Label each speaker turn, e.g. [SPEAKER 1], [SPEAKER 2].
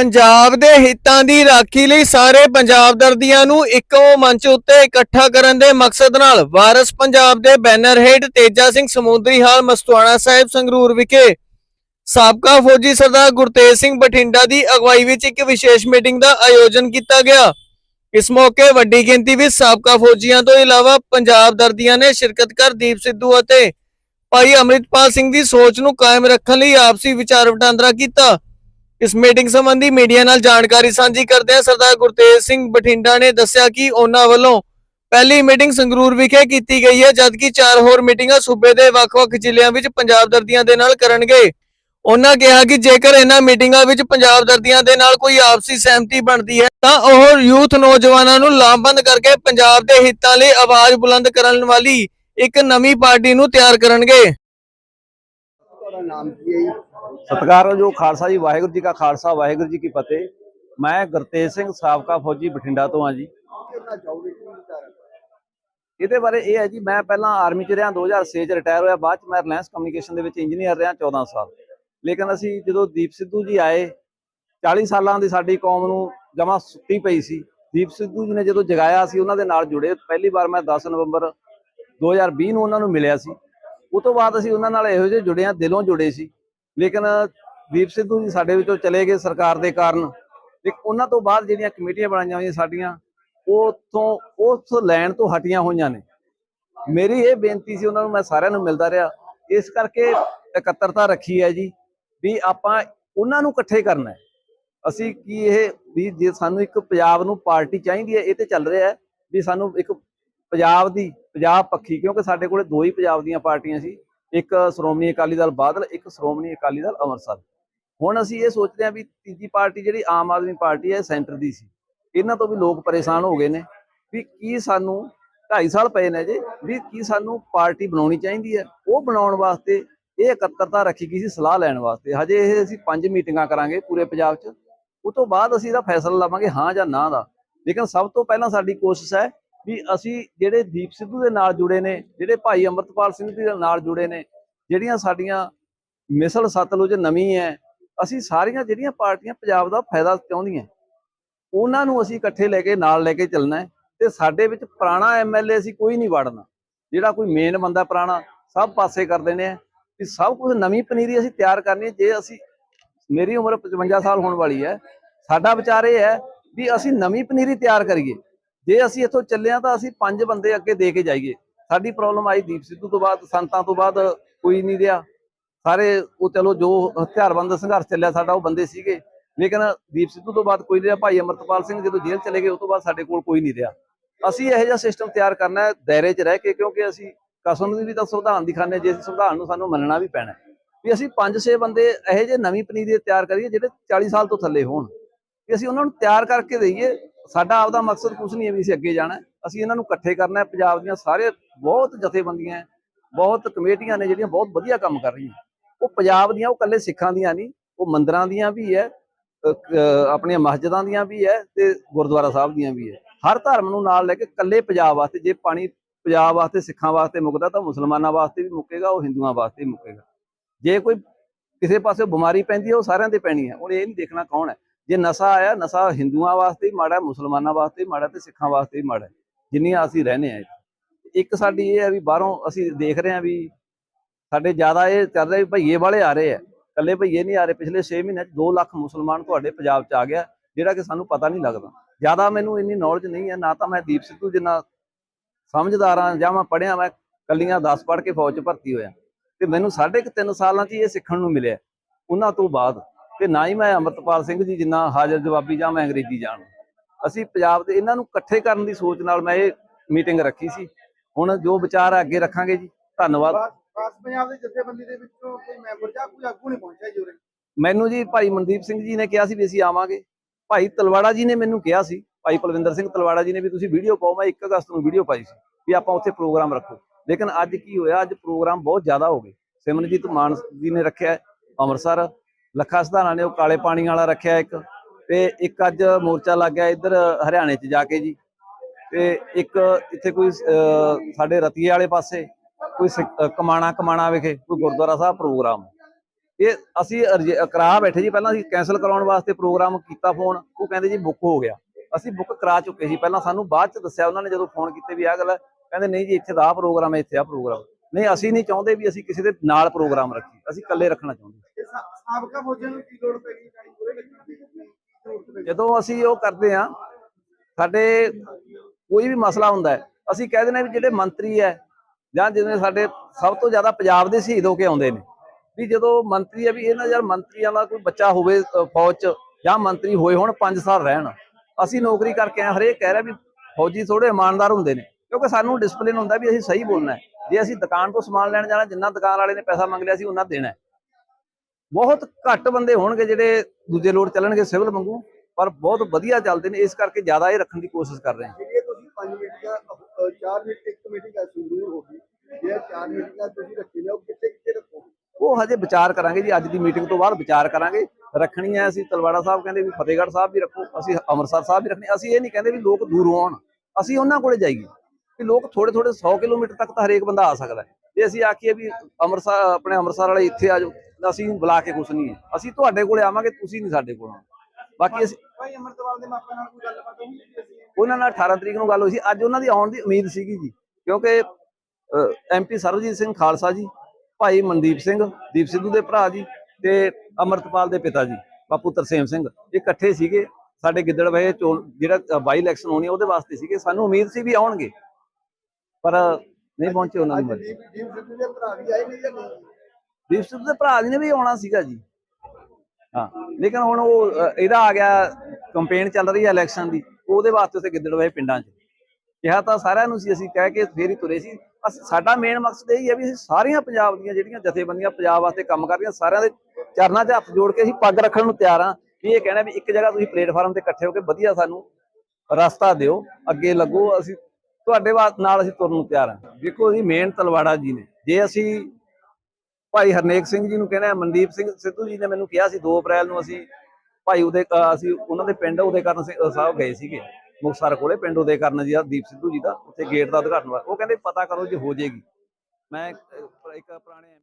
[SPEAKER 1] ਪੰਜਾਬ ਦੇ ਹਿੱਤਾਂ ਦੀ ਰਾਖੀ ਲਈ ਸਾਰੇ ਪੰਜਾਬ ਦਰਦੀਆਂ ਨੂੰ ਇੱਕੋ ਮੰਚ ਉੱਤੇ ਇਕੱਠਾ ਕਰਨ ਦੇ ਮਕਸਦ ਨਾਲ ਵਾਰਸ ਪੰਜਾਬ ਦੇ ਬੈਨਰ ਹੇਠ ਤੇਜਾ ਸਿੰਘ ਸਮੁੰਦਰੀ ਹਾਲ ਮਸਤੂਆਣਾ ਸਾਹਿਬ ਸੰਗਰੂਰ ਵਿਖੇ ਸਾਬਕਾ ਫੌਜੀ ਸਰਦਾਰ ਗੁਰਤੇਜ ਸਿੰਘ ਬਠਿੰਡਾ ਦੀ ਅਗਵਾਈ ਵਿੱਚ ਇੱਕ ਵਿਸ਼ੇਸ਼ ਮੀਟਿੰਗ ਦਾ ਆਯੋਜਨ ਕੀਤਾ ਗਿਆ। ਇਸ ਮੌਕੇ ਵੱਡੀ ਗਿਣਤੀ ਵਿੱਚ ਸਾਬਕਾ ਫੌਜੀਆਂ ਤੋਂ ਇਲਾਵਾ ਪੰਜਾਬ ਦਰਦੀਆਂ ਨੇ ਸ਼ਿਰਕਤ ਕਰ ਦੀਪ ਸਿੱਧੂ ਅਤੇ ਭਾਈ ਅੰਮ੍ਰਿਤਪਾਲ ਸਿੰਘ ਦੀ ਸੋਚ ਨੂੰ ਕਾਇਮ ਰੱਖਣ ਲਈ ਆਪਸੀ ਵਿਚਾਰ ਵਟਾਂਦਰਾ ਕੀਤਾ। ਇਸ ਮੀਟਿੰਗ ਸੰਬੰਧੀ ਮੀਡੀਆ ਨਾਲ ਜਾਣਕਾਰੀ ਸਾਂਝੀ ਕਰਦਿਆਂ ਸਰਦਾਰ ਗੁਰਤੇਜ ਸਿੰਘ ਬਠਿੰਡਾ ਨੇ ਦੱਸਿਆ ਕਿ ਉਹਨਾਂ ਵੱਲੋਂ ਪਹਿਲੀ ਮੀਟਿੰਗ ਸੰਗਰੂਰ ਵਿਖੇ ਕੀਤੀ ਗਈ ਹੈ, ਜਦਕਿ ਚਾਰ ਹੋਰ ਮੀਟਿੰਗਾਂ ਸੂਬੇ ਦੇ ਵੱਖ-ਵੱਖ ਜ਼ਿਲ੍ਹਿਆਂ ਵਿੱਚ ਪੰਜਾਬ ਦਰਦੀਆਂ ਦੇ ਨਾਲ ਕਰਨਗੇ। ਉਹਨਾਂ ਕਿਹਾ ਕਿ ਜੇਕਰ ਇਹਨਾਂ ਮੀਟਿੰਗਾਂ ਵਿੱਚ ਪੰਜਾਬ ਦਰਦੀਆਂ ਦੇ ਨਾਲ ਕੋਈ ਆਪਸੀ ਸਹਿਮਤੀ ਬਣਦੀ ਹੈ, ਤਾਂ ਉਹ ਯੂਥ ਨੌਜਵਾਨਾਂ ਨੂੰ ਲਾਮਬੰਦ ਕਰਕੇ ਪੰਜਾਬ ਦੇ ਹਿੱਤਾਂ ਲਈ ਆਵਾਜ਼ ਬੁਲੰਦ ਕਰਨ ਵਾਲੀ ਇੱਕ ਨਵੀਂ ਪਾਰਟੀ ਨੂੰ ਤਿਆਰ ਕਰਨਗੇ।
[SPEAKER 2] ਨਾਮ ਕੀ ਹੈ ਜੀ?
[SPEAKER 3] ਸਤਿਕਾਰਯੋਗ ਖਾਲਸਾ ਜੀ ਵਾਹਿਗੁਰੂ ਜੀ ਕਾ ਖਾਲਸਾ ਵਾਹਿਗੁਰੂ ਜੀ ਕੀ ਫਤਿਹ। ਮੈਂ ਗੁਰਤੇਜ ਸਿੰਘ ਸਾਬਕਾ ਫੌਜੀ ਬਠਿੰਡਾ ਤੋਂ ਹਾਂ ਜੀ। ਇਹਦੇ ਬਾਰੇ ਇਹ ਹੈ ਜੀ ਮੈਂ ਪਹਿਲਾਂ ਆਰਮੀ ਚ ਰਿਹਾ 2006 ਚ ਰਿਟਾਇਰ ਹੋਇਆ ਬਾਅਦ ਚ ਮੈਂ ਰਿਲਾਇੰਸ ਕਮਿਊਨੀਕੇਸ਼ਨ ਦੇ ਵਿੱਚ ਇੰਜੀਨੀਅਰ ਰਿਹਾ 14 ਸਾਲ। ਲੇਕਿਨ ਅਸੀਂ ਜਦੋਂ ਦੀਪ ਸਿੱਧੂ ਜੀ ਆਏ 40 ਸਾਲਾਂ ਦੀ ਸਾਡੀ ਕੌਮ ਨੂੰ ਜਮਾ ਸੁੱਤੀ ਪਈ ਸੀ। ਦੀਪ ਸਿੱਧੂ ਜੀ ਨੇ ਜਦੋਂ ਜਗਾਇਆ ਸੀ ਉਹਨਾਂ ਦੇ ਨਾਲ ਜੁੜੇ। ਪਹਿਲੀ ਵਾਰ ਮੈਂ 10 ਨਵੰਬਰ 2020 ਨੂੰ ਉਹਨਾਂ ਨੂੰ ਮਿਲਿਆ ਸੀ। ਉਸ ਤੋਂ ਬਾਅਦ ਅਸੀਂ ਉਹਨਾਂ ਨਾਲ ਇਹੋ ਜਿਹੇ ਜੁੜੇ ਹਾਂ ਦਿਲੋਂ ਜੁੜੇ ਸੀ। ਲੇਕਿਨ ਦੀਪ ਸਿੱਧੂ ਜੀ ਸਾਡੇ ਵਿੱਚੋਂ ਚਲੇ ਗਏ ਸਰਕਾਰ ਦੇ ਕਾਰਨ। ਤੇ ਉਹਨਾਂ ਤੋਂ ਬਾਅਦ ਜਿਹੜੀਆਂ ਕਮੇਟੀਆਂ ਬਣਾਈਆਂ ਹੋਈਆਂ ਸਾਡੀਆਂ, ਉਹ ਉੱਥੋਂ ਉਸ ਲੈਣ ਤੋਂ ਹਟੀਆਂ ਹੋਈਆਂ ਨੇ। ਮੇਰੀ ਇਹ ਬੇਨਤੀ ਸੀ, ਉਹਨਾਂ ਨੂੰ ਮੈਂ ਸਾਰਿਆਂ ਨੂੰ ਮਿਲਦਾ ਰਿਹਾ, ਇਸ ਕਰਕੇ ਇਕੱਤਰਤਾ ਰੱਖੀ ਹੈ ਜੀ, ਵੀ ਆਪਾਂ ਉਹਨਾਂ ਨੂੰ ਇਕੱਠੇ ਕਰਨਾ ਅਸੀਂ ਕੀ ਇਹ ਵੀ ਜੇ ਸਾਨੂੰ ਇੱਕ ਪੰਜਾਬ ਨੂੰ ਪਾਰਟੀ ਚਾਹੀਦੀ ਹੈ, ਇਹ ਤੇ ਚੱਲ ਰਿਹਾ ਵੀ ਸਾਨੂੰ ਇੱਕ ਪੰਜਾਬ ਦੀ ਪੰਜਾਬ ਪੱਖੀ, ਕਿਉਂਕਿ ਸਾਡੇ ਕੋਲੇ ਦੋ ਹੀ ਪੰਜਾਬ ਦੀਆਂ ਪਾਰਟੀਆਂ ਸੀ। ਇੱਕ ਸ਼੍ਰੋਮਣੀ ਅਕਾਲੀ ਦਲ ਬਾਦਲ, ਇੱਕ ਸ਼੍ਰੋਮਣੀ ਅਕਾਲੀ ਦਲ ਅੰਮ੍ਰਿਤਸਰ। ਹੁਣ ਅਸੀਂ ਇਹ ਸੋਚਦੇ ਹਾਂ ਵੀ ਤੀਜੀ ਪਾਰਟੀ ਜਿਹੜੀ ਆਮ ਆਦਮੀ ਪਾਰਟੀ ਹੈ ਸੈਂਟਰ ਦੀ ਸੀ। ਇਹਨਾਂ ਤੋਂ ਵੀ ਲੋਕ ਪਰੇਸ਼ਾਨ ਹੋ ਗਏ ਨੇ ਵੀ ਕੀ ਸਾਨੂੰ 2.5 ਸਾਲ ਪਏ ਨੇ ਜੇ ਵੀ ਕੀ ਸਾਨੂੰ ਪਾਰਟੀ ਬਣਾਉਣੀ ਚਾਹੀਦੀ ਹੈ। ਉਹ ਬਣਾਉਣ ਵਾਸਤੇ ਇਹ ਇਕੱਤਰਤਾ ਰੱਖੀ ਗਈ ਸੀ ਸਲਾਹ ਲੈਣ ਵਾਸਤੇ। ਹਜੇ ਇਹ ਅਸੀਂ ਪੰਜ ਮੀਟਿੰਗਾਂ ਕਰਾਂਗੇ ਪੂਰੇ ਪੰਜਾਬ 'ਚ। ਉਹ ਤੋਂ ਬਾਅਦ ਅਸੀਂ ਇਹਦਾ ਫੈਸਲਾ ਲਵਾਂਗੇ ਹਾਂ ਜਾਂ ਨਾ ਦਾ। ਲੇਕਿਨ ਸਭ ਤੋਂ ਪਹਿਲਾਂ ਸਾਡੀ ਕੋਸ਼ਿਸ਼ ਹੈ ਵੀ ਅਸੀਂ ਜਿਹੜੇ ਦੀਪ ਸਿੱਧੂ ਦੇ ਨਾਲ ਜੁੜੇ ਨੇ, ਜਿਹੜੇ ਭਾਈ ਅੰਮ੍ਰਿਤਪਾਲ ਸਿੰਘ ਦੇ ਨਾਲ ਜੁੜੇ ਨੇ, ਜਿਹੜੀਆਂ ਸਾਡੀਆਂ ਮਿਸਲ ਸਤਲੁਜ ਨਵੀਂ ਹੈ ਅਸੀਂ ਸਾਰੀਆਂ ਜਿਹੜੀਆਂ ਪਾਰਟੀਆਂ ਪੰਜਾਬ ਦਾ ਫਾਇਦਾ ਚਾਹੁੰਦੀਆਂ, ਉਹਨਾਂ ਨੂੰ ਅਸੀਂ ਇਕੱਠੇ ਲੈ ਕੇ, ਨਾਲ ਲੈ ਕੇ ਚੱਲਣਾ ਹੈ ਤੇ ਸਾਡੇ ਵਿੱਚ ਪੁਰਾਣਾ ਐਮਐਲਏ ਅਸੀਂ ਕੋਈ ਨਹੀਂ ਵੜਨਾ, ਜਿਹੜਾ ਕੋਈ ਮੇਨ ਬੰਦਾ ਪੁਰਾਣਾ, ਸਭ ਪਾਸੇ ਕਰ ਦੇਣੇ ਆ ਵੀ ਸਭ ਕੁਝ ਨਵੀਂ ਪਨੀਰੀ ਅਸੀਂ ਤਿਆਰ ਕਰਨੀ ਹੈ ਜੇ ਅਸੀਂ, ਮੇਰੀ ਉਮਰ 55 ਸਾਲ ਹੋਣ ਵਾਲੀ ਹੈ ਸਾਡਾ ਵਿਚਾਰ ਇਹ ਹੈ ਵੀ ਅਸੀਂ ਨਵੀਂ ਪਨੀਰੀ ਤਿਆਰ ਕਰੀਏ ਜੇ ਅਸੀਂ ਇੱਥੋਂ ਚੱਲੇ ਹਾਂ ਤਾਂ ਅਸੀਂ ਪੰਜ ਬੰਦੇ ਅੱਗੇ ਦੇ ਕੇ ਜਾਈਏ। ਸਾਡੀ ਪ੍ਰੋਬਲਮ ਆਈ ਦੀਪ ਸਿੱਧੂ ਤੋਂ ਬਾਅਦ, ਸੰਤਾਂ ਤੋਂ ਬਾਅਦ ਕੋਈ ਨਹੀਂ ਰਿਹਾ। ਸਾਰੇ ਉਹ ਚਲੋ ਜੋ ਹਥਿਆਰਬੰਦ ਸੰਘਰਸ਼ ਚੱਲਿਆ ਸਾਡਾ, ਉਹ ਬੰਦੇ ਸੀਗੇ। ਲੇਕਿਨ ਦੀਪ ਸਿੱਧੂ ਤੋਂ ਬਾਅਦ ਕੋਈ ਨਹੀਂ ਰਿਹਾ। ਭਾਈ ਅਮਰਤਪਾਲ ਸਿੰਘ ਜਦੋਂ ਜੇਲ੍ਹ ਚਲੇ ਗਏ ਉਸ ਤੋਂ ਬਾਅਦ ਸਾਡੇ ਕੋਲ ਕੋਈ ਨਹੀਂ ਰਿਹਾ। ਅਸੀਂ ਇਹੋ ਜਿਹਾ ਸਿਸਟਮ ਤਿਆਰ ਕਰਨਾ ਹੈ, ਦਾਇਰੇ 'ਚ ਰਹਿ ਕੇ, ਕਿਉਂਕਿ ਅਸੀਂ ਕਸਮ ਦੀ ਵੀ ਤਾਂ ਸੰਵਿਧਾਨ ਦੀ ਖਾਨੇ ਜੇ ਸੰਵਿਧਾਨ ਨੂੰ ਸਾਨੂੰ ਮੰਨਣਾ ਵੀ ਪੈਣਾ ਵੀ ਅਸੀਂ 5-6 ਬੰਦੇ ਇਹੋ ਜਿਹੇ ਨਵੀਂ ਪਨੀਰੀ ਤਿਆਰ ਕਰੀਏ, ਜਿਹੜੇ 40 ਸਾਲ ਤੋਂ ਥੱਲੇ ਹੋਣ। ਵੀ ਅਸੀਂ ਉਹਨਾਂ ਨੂੰ ਤਿਆਰ ਕਰਕੇ ਦਈਏ ਸਾਡਾ ਆਪਦਾ ਮਕਸਦ ਕੁਝ ਨਹੀਂ ਹੈ ਵੀ ਅਸੀਂ ਅੱਗੇ ਜਾਣਾ ਅਸੀਂ ਇਹਨਾਂ ਨੂੰ ਇਕੱਠੇ ਕਰਨਾ ਹੈ। ਪੰਜਾਬ ਦੀਆਂ ਸਾਰੇ ਬਹੁਤ ਜਥੇਬੰਦੀਆਂ ਬਹੁਤ ਕਮੇਟੀਆਂ ਨੇ ਜਿਹੜੀਆਂ ਬਹੁਤ ਵਧੀਆ ਕੰਮ ਕਰ ਰਹੀਆਂ। ਉਹ ਪੰਜਾਬ ਦੀਆਂ, ਉਹ ਇਕੱਲੇ ਸਿੱਖਾਂ ਦੀਆਂ ਨਹੀਂ, ਉਹ ਮੰਦਰਾਂ ਦੀਆਂ ਵੀ ਹੈ ਆਪਣੀਆਂ ਮਸਜਿਦਾਂ ਦੀਆਂ ਵੀ ਹੈ ਤੇ ਗੁਰਦੁਆਰਾ ਸਾਹਿਬ ਦੀਆਂ ਵੀ ਹੈ। ਹਰ ਧਰਮ ਨੂੰ ਨਾਲ ਲੈ ਕੇ ਇਕੱਲੇ ਪੰਜਾਬ ਵਾਸਤੇ, ਜੇ ਪਾਣੀ ਪੰਜਾਬ ਵਾਸਤੇ, ਸਿੱਖਾਂ ਵਾਸਤੇ ਮੁੱਕਦਾ ਤਾਂ ਮੁਸਲਮਾਨਾਂ ਵਾਸਤੇ ਵੀ ਮੁੱਕੇਗਾ, ਉਹ ਹਿੰਦੂਆਂ ਵਾਸਤੇ ਵੀ ਮੁੱਕੇਗਾ। ਜੇ ਕੋਈ ਕਿਸੇ ਪਾਸੇ ਬਿਮਾਰੀ ਪੈਂਦੀ ਹੈ, ਉਹ ਸਾਰਿਆਂ ਤੇ ਪੈਣੀ ਹੈ। ਹੁਣ ਇਹ ਨਹੀਂ ਦੇਖਣਾ ਕੌਣ ਹੈ। ਜੇ ਨਸ਼ਾ ਆਇਆ ਨਸ਼ਾ ਹਿੰਦੂਆਂ ਵਾਸਤੇ ਵੀ ਮਾੜਾ ਮੁਸਲਮਾਨਾਂ ਵਾਸਤੇ ਵੀ ਮਾੜਾ ਹੈ ਤੇ ਸਿੱਖਾਂ ਵਾਸਤੇ ਹੀ ਮਾੜਾ ਹੈ, ਜਿੰਨੀਆਂ ਅਸੀਂ ਰਹਨੇ ਆ ਇੱਕ ਸਾਡੀ ਇਹ ਹੈ ਵੀ ਬਾਹਰੋਂ ਅਸੀਂ ਦੇਖ ਰਹੇ ਹਾਂ ਵੀ ਸਾਡੇ ਜ਼ਿਆਦਾ ਇਹ ਚੱਲ ਰਿਹਾ ਵੀ ਭਈਏ ਵਾਲੇ ਆ ਰਹੇ ਆ ਕੱਲੇ ਭਈਏ ਨਹੀਂ ਆ ਰਹੇ। ਪਿਛਲੇ 6 ਮਹੀਨਿਆਂ 'ਚ 2 ਲੱਖ ਮੁਸਲਮਾਨ ਤੁਹਾਡੇ ਪੰਜਾਬ 'ਚ ਆ ਗਿਆ ਜਿਹੜਾ ਕਿ ਸਾਨੂੰ ਪਤਾ ਨਹੀਂ ਲੱਗਦਾ। ਜ਼ਿਆਦਾ ਮੈਨੂੰ ਇੰਨੀ ਨੌਲੇਜ ਨਹੀਂ ਹੈ ਨਾ ਤਾਂ ਮੈਂ ਦੀਪ ਸਿੱਧੂ ਜਿੰਨਾ ਸਮਝਦਾਰ ਹਾਂ ਜਾਂ ਮੈਂ ਪੜਿਆ ਮੈਂ ਕੱਲੀਆਂ 10 ਪੜ੍ਹ ਕੇ ਫੌਜ 'ਚ ਭਰਤੀ ਹੋਇਆ। ਤੇ ਮੈਨੂੰ ਸਾਢੇ ਕੁ ਤਿੰਨ ਸਾਲਾਂ 'ਚ ਇਹ ਸਿੱਖਣ ਨੂੰ ਮਿਲਿਆ। ਉਹਨਾਂ ਤੋਂ ਬਾਅਦ ਤੇ ਨਾ ਹੀ ਮੈਂ ਅਮਰਤਪਾਲ ਸਿੰਘ ਜੀ ਜਿੰਨਾ ਹਾਜ਼ਰ ਜਵਾਬੀ ਜਾਂ ਮੈਂ ਅੰਗਰੇਜ਼ੀ ਜਾਣ। ਅਸੀਂ ਪੰਜਾਬ ਦੇ ਇਹਨਾਂ ਨੂੰ ਇਕੱਠੇ ਕਰਨ ਦੀ ਸੋਚ ਨਾਲ ਮੈਂ ਇਹ ਮੀਟਿੰਗ ਰੱਖੀ ਸੀ। ਹੁਣ ਜੋ ਵਿਚਾਰ ਅੱਗੇ ਰੱਖਾਂਗੇ ਜੀ ਧੰਨਵਾਦ।
[SPEAKER 2] ਖਾਸ ਖਾਸ ਪੰਜਾਬ ਦੇ ਜਥੇਬੰਦੀ ਦੇ ਵਿੱਚੋਂ ਕੋਈ ਮੈਂਬਰ ਜਾਂ ਕੋਈ ਆਗੂ ਨਹੀਂ ਪਹੁੰਚਿਆ ਜੀ ਉਰੇ।
[SPEAKER 3] ਮੈਨੂੰ ਜੀ ਭਾਈ ਮਨਦੀਪ ਸਿੰਘ ਜੀ ਨੇ ਕਿਹਾ ਸੀ ਵੀ ਅਸੀਂ ਆਵਾਂਗੇ। ਭਾਈ ਤਲਵਾੜਾ ਜੀ ਨੇ ਮੈਨੂੰ ਕਿਹਾ ਸੀ ਭਾਈ ਕੁਲਵਿੰਦਰ ਸਿੰਘ ਤਲਵਾੜਾ ਜੀ ਨੇ ਵੀ ਤੁਸੀਂ ਵੀਡੀਓ ਪਾਓ ਮੈਂ 1 ਅਗਸਤ ਨੂੰ ਵੀਡੀਓ ਪਾਈ ਸੀ ਵੀ ਆਪਾਂ ਉੱਥੇ ਪ੍ਰੋਗਰਾਮ ਰੱਖੋ। ਲੇਕਿਨ ਅੱਜ ਕੀ ਹੋਇਆ ਅੱਜ ਪ੍ਰੋਗਰਾਮ ਬਹੁਤ ਜ਼ਿਆਦਾ ਹੋ ਗਏ। ਸਿਮਰਨਜੀਤ ਮਾਨ ਜੀ ਨੇ ਰੱਖਿਆ ਅੰਮ੍ਰਿਤਸਰ ਲੱਖਾ ਸਧਾਰਾਂ ਨੇ ਉਹ ਕਾਲੇ ਪਾਣੀ ਵਾਲਾ ਰੱਖਿਆ ਇੱਕ, ਤੇ ਇੱਕ ਅੱਜ ਮੋਰਚਾ ਲੱਗ ਗਿਆ ਇੱਧਰ ਹਰਿਆਣੇ 'ਚ ਜਾ ਕੇ ਜੀ। ਤੇ ਇੱਕ ਇੱਥੇ ਕੋਈ ਸਾਡੇ ਰਤੀਏ ਵਾਲੇ ਪਾਸੇ ਕੋਈ ਸਿੱਖ- ਕਮਾਣਾ ਕਮਾਣਾ ਵਿਖੇ ਕੋਈ ਗੁਰਦੁਆਰਾ ਸਾਹਿਬ ਪ੍ਰੋਗਰਾਮ। ਇਹ ਅਸੀਂ ਕਰਾ ਬੈਠੇ ਜੀ, ਪਹਿਲਾਂ ਅਸੀਂ ਕੈਨਸਲ ਕਰਾਉਣ ਵਾਸਤੇ ਪ੍ਰੋਗਰਾਮ ਕੀਤਾ ਫੋਨ, ਉਹ ਕਹਿੰਦੇ ਜੀ ਬੁੱਕ ਹੋ ਗਿਆ। ਅਸੀਂ ਬੁੱਕ ਕਰਾ ਚੁੱਕੇ ਸੀ ਪਹਿਲਾਂ ਸਾਨੂੰ ਬਾਅਦ ਚ ਦੱਸਿਆ ਉਹਨਾਂ ਨੇ ਜਦੋਂ ਫੋਨ ਕੀਤੇ ਵੀ ਆਹ ਗੱਲ ਕਹਿੰਦੇ ਨਹੀਂ ਜੀ ਇੱਥੇ ਦਾ ਆਹ ਪ੍ਰੋਗਰਾਮ ਹੈ, ਇੱਥੇ ਆ ਪ੍ਰੋਗਰਾਮ। ਨਹੀਂ, ਅਸੀਂ ਨਹੀਂ ਚਾਹੁੰਦੇ ਵੀ ਅਸੀਂ ਕਿਸੇ ਦੇ ਨਾਲ ਪ੍ਰੋਗਰਾਮ ਰੱਖੀ ਅਸੀਂ ਇਕੱਲੇ ਰੱਖਣਾ ਚਾਹੁੰਦੇ
[SPEAKER 2] ਇਹ ਫੌਜਾਂ ਨੂੰ ਕੀ ਲੋੜ ਪੈ ਗਈ ਗਾੜੀ ਪੂਰੇ ਲੱਗਣ ਦੀ? ਜ਼ਰੂਰਤ ਪੈ
[SPEAKER 3] ਜਦੋਂ ਅਸੀਂ ਉਹ ਕਰਦੇ ਆ ਸਾਡੇ ਕੋਈ ਵੀ ਮਸਲਾ ਹੁੰਦਾ ਹੈ, ਅਸੀਂ ਕਹਿ ਦਿੰਦੇ ਹਾਂ ਵੀ ਜਿਹੜੇ ਮੰਤਰੀ ਹੈ, ਜਾਂ ਜਿਵੇਂ ਸਾਡੇ ਸਭ ਤੋਂ ਜ਼ਿਆਦਾ ਪੰਜਾਬ ਦੇ ਸ਼ਹੀਦ ਹੋ ਕੇ ਆਉਂਦੇ ਨੇ, ਵੀ ਜਦੋਂ ਮੰਤਰੀ ਹੈ ਵੀ ਇਹਨਾਂ ਯਾਰ ਮੰਤਰੀਆਂ ਦਾ ਕੋਈ ਬੱਚਾ ਹੋਵੇ ਫੌਜ 'ਚ, ਜਾਂ ਮੰਤਰੀ ਹੋਏ ਹੁਣ 5 ਸਾਲ ਰਹਿਣ, ਅਸੀਂ ਨੌਕਰੀ ਕਰਕੇ ਆਏ ਹਰੇਕ ਕਹਿ ਰਿਹਾ ਵੀ ਫੌਜੀ ਥੋੜੇ ਇਮਾਨਦਾਰ ਹੁੰਦੇ ਨੇ, ਕਿਉਂਕਿ ਸਾਨੂੰ ਡਿਸਪਲਿਨ ਹੁੰਦਾ ਵੀ ਅਸੀਂ ਸਹੀ ਬੋਲਣਾ ਹੈ, ਜੇ ਅਸੀਂ ਦੁਕਾਨ ਤੋਂ ਸਮਾਨ ਲੈਣ ਜਾਣਾ, ਜਿੰਨਾ ਦੁਕਾਨ ਵਾਲੇ ਨੇ ਪੈਸਾ ਮੰਗ ਲਿਆ ਸੀ, ਉਹਨਾਂ ਦੇਣਾ ਬਹੁਤ ਘੱਟ ਬੰਦੇ ਹੋਣਗੇ ਜਿਹੜੇ ਦੂਜੇ ਲੋਟ ਚੱਲਣਗੇ ਸਿਵਲ ਵਾਂਗੂ ਪਰ ਬਹੁਤ ਵਧੀਆ ਚੱਲਦੇ ਨੇ ਇਸ ਕਰਕੇ ਜ਼ਿਆਦਾ ਇਹ ਰੱਖਣ ਦੀ ਕੋਸ਼ਿਸ਼ ਕਰ ਰਹੇ ਹਾਂ।
[SPEAKER 2] ਜਿਹੜੀਆਂ ਤੁਸੀਂ 5 ਮੀਟਿੰਗਾਂ 4 ਮੀਟਿੰਗ ਇੱਕ ਮੀਟਿੰਗ ਆ ਸੰਗਰੂਰ ਹੋ ਗਈ ਜੇ 4 ਮੀਟਿੰਗਾਂ ਤੁਸੀਂ ਰੱਖੀ ਉਹ ਕਿੱਥੇ ਕਿੱਥੇ ਰੱਖੋਗੇ?
[SPEAKER 3] ਉਹ ਹਜੇ ਵਿਚਾਰ ਕਰਾਂਗੇ ਜੀ ਅੱਜ ਦੀ ਮੀਟਿੰਗ ਤੋਂ ਬਾਅਦ ਵਿਚਾਰ ਕਰਾਂਗੇ। ਰੱਖਣੀ ਹੈ ਅਸੀਂ ਤਲਵਾੜਾ ਸਾਹਿਬ ਕਹਿੰਦੇ ਵੀ ਫਤਿਹਗੜ੍ਹ ਸਾਹਿਬ ਵੀ ਰੱਖੋ ਅਸੀਂ ਅੰਮ੍ਰਿਤਸਰ ਸਾਹਿਬ ਵੀ ਰੱਖਣੀ ਅਸੀਂ ਇਹ ਨਹੀਂ ਕਹਿੰਦੇ ਵੀ ਲੋਕ ਦੂਰੋਂ ਆਉਣ ਅਸੀਂ ਉਹਨਾਂ ਕੋਲੇ ਜਾਈਏ। ਵੀ ਲੋਕ ਥੋੜੇ ਥੋੜੇ 100 ਕਿਲੋਮੀਟਰ ਤੱਕ ਤਾਂ ਹਰੇਕ ਬੰਦਾ ਆ ਸਕਦਾ ਹੈ। ਜੇ ਅਸੀਂ ਆਖੀਏ ਵੀ ਅੰਮ੍ਰਿਤਸਰ ਆਪਣੇ ਅੰਮ੍ਰਿਤਸਰ ਵਾਲੇ ਇੱਥੇ ਆ ਜਾਓ ਅਸੀਂ ਬੁਲਾ ਕੇ ਕੁਛ ਨਹੀਂ ਹੈ। ਅਸੀਂ ਤੁਹਾਡੇ ਕੋਲੇ ਆਵਾਂਗੇ ਤੁਸੀਂ ਨਹੀਂ ਸਾਡੇ ਕੋਲ ਆਉਣਾ। ਬਾਕੀ ਅਸੀਂ
[SPEAKER 2] ਭਾਈ ਅਮਰਤਵਾਲ ਦੇ ਮਾਪਿਆਂ ਨਾਲ ਕੋਈ ਗੱਲਬਾਤ ਹੋਈ
[SPEAKER 3] ਉਹਨਾਂ ਨਾਲ 18 ਤਰੀਕ ਨੂੰ ਗੱਲ ਹੋਈ ਸੀ। ਅੱਜ ਉਹਨਾਂ ਦੀ ਆਉਣ ਦੀ ਉਮੀਦ ਸੀਗੀ ਜੀ। ਕਿਉਂਕਿ ਐਮਪੀ ਸਰਬਜੀਤ ਸਿੰਘ ਖਾਲਸਾ ਜੀ ਭਾਈ ਮਨਦੀਪ ਸਿੰਘ ਦੀਪ ਸਿੱਧੂ ਦੇ ਭਰਾ ਜੀ ਤੇ ਅਮਰਤਪਾਲ ਦੇ ਪਿਤਾ ਜੀ ਬਾਪੂ ਤਰਸੇਮ ਸਿੰਘ। ਇਹ ਇਕੱਠੇ ਸੀਗੇ। ਸਾਡੇ ਗਿੱਦੜਵੇ ਚੋਣ ਜਿਹੜਾ ਬਾਈ ਇਲੈਕਸ਼ਨ ਹੋਣੀ ਉਹਦੇ ਵਾਸਤੇ ਸੀਗੇ। ਸਾਨੂੰ ਉਮੀਦ ਸੀ ਵੀ ਆਉਣਗੇ। ਪਰ ਨਹੀਂ ਪਹੁੰਚੇ ਉਹਨਾਂ ਦੀ ਮਰਜ਼ੀ।
[SPEAKER 2] ਦੀਪ ਸਿੱਧੂ ਦੇ ਭਰਾ ਵੀ ਆਏ ਨੇ ਜਾਂ ਨਹੀਂ?
[SPEAKER 3] ਦੀਪ ਸਿੱਧੂ ਦੇ ਭਰਾ ਜੀ ਨੇ ਵੀ ਆਉਣਾ ਸੀਗਾ ਜੀ। ਹਾਂ ਲੇਕਿਨ ਹੁਣ ਉਹ ਅ, ਇਹਦਾ ਆ ਗਿਆ ਕੰਪੇਨ ਚੱਲ ਰਹੀ ਹੈ ਇਲੈਕਸ਼ਨ ਦੀ ਉਹਦੇ ਵਾਸਤੇ ਉੱਥੇ ਗਿੱਦੜਵੇ ਪਿੰਡਾਂ 'ਚ। ਕਿਹਾ ਤਾਂ ਸਾਰਿਆਂ ਨੂੰ ਸੀ ਅਸੀਂ ਕਹਿ ਕੇ ਫੇਰ ਹੀ ਤੁਰੇ ਸੀ। ਅਸੀਂ ਸਾਡਾ ਮੇਨ ਮਕਸਦ ਇਹ ਹੀ ਹੈ ਵੀ ਅਸੀਂ ਸਾਰੀਆਂ ਪੰਜਾਬ ਦੀਆਂ ਜਿਹੜੀਆਂ ਜਥੇਬੰਦੀਆਂ ਪੰਜਾਬ ਵਾਸਤੇ ਕੰਮ ਕਰ ਰਹੀਆਂ ਸਾਰਿਆਂ ਦੇ ਚਰਨਾਂ 'ਚ ਹੱਥ ਜੋੜ ਕੇ ਅਸੀਂ ਪੱਗ ਰੱਖਣ ਨੂੰ ਤਿਆਰ ਹਾਂ ਵੀ ਇਹ ਕਹਿਣਾ ਵੀ ਇੱਕ ਜਗ੍ਹਾ ਤੁਸੀਂ ਪਲੇਟਫਾਰਮ ਤੇ ਇਕੱਠੇ ਹੋ ਕੇ ਵਧੀਆ ਸਾਨੂੰ ਰਸਤਾ ਦਿਓ ਅੱਗੇ ਲੱਗੋ ਅਸੀਂ ਤੁਹਾਡੇ ਵਾ ਨਾਲ ਅਸੀਂ ਤੁਰਨ ਨੂੰ ਤਿਆਰ ਹਾਂ। ਦੇਖੋ ਜੀ ਮੇਨ ਤਲਵਾੜਾ ਜੀ ਨੇ। ਜੇ ਅਸੀਂ ਭਾਈ ਹਰਨੇਕ ਸਿੰਘ ਜੀ ਨੂੰ ਕਹਿੰਦੇ ਮਨਦੀਪ ਸਿੰਘ ਸਿੱਧੂ ਜੀ ਨੇ ਮੈਨੂੰ ਕਿਹਾ ਸੀ 2 ਅਪ੍ਰੈਲ ਨੂੰ ਅਸੀਂ ਭਾਈ ਉਹਦੇ ਅਸੀਂ ਉਹਨਾਂ ਦੇ ਪਿੰਡ ਉਹਦੇ ਕਰਨ ਸਾਹਿਬ ਗਏ ਸੀਗੇ। ਮੁਕਤਸਰ ਕੋਲੇ ਪਿੰਡ ਉਹਦੇ ਕਰਨ ਜੀ ਦੀਪ ਸਿੱਧੂ ਜੀ ਦਾ, ਉੱਥੇ ਗੇਟ ਦਾ ਉਦਘਾਟਨ ਹੋਇਆ। ਉਹ ਕਹਿੰਦੇ, ਪਤਾ ਕਰੋ ਜੇ ਹੋ ਜੇਗੀ। ਮੈਂ ਇੱਕ ਪੁਰਾਣੇ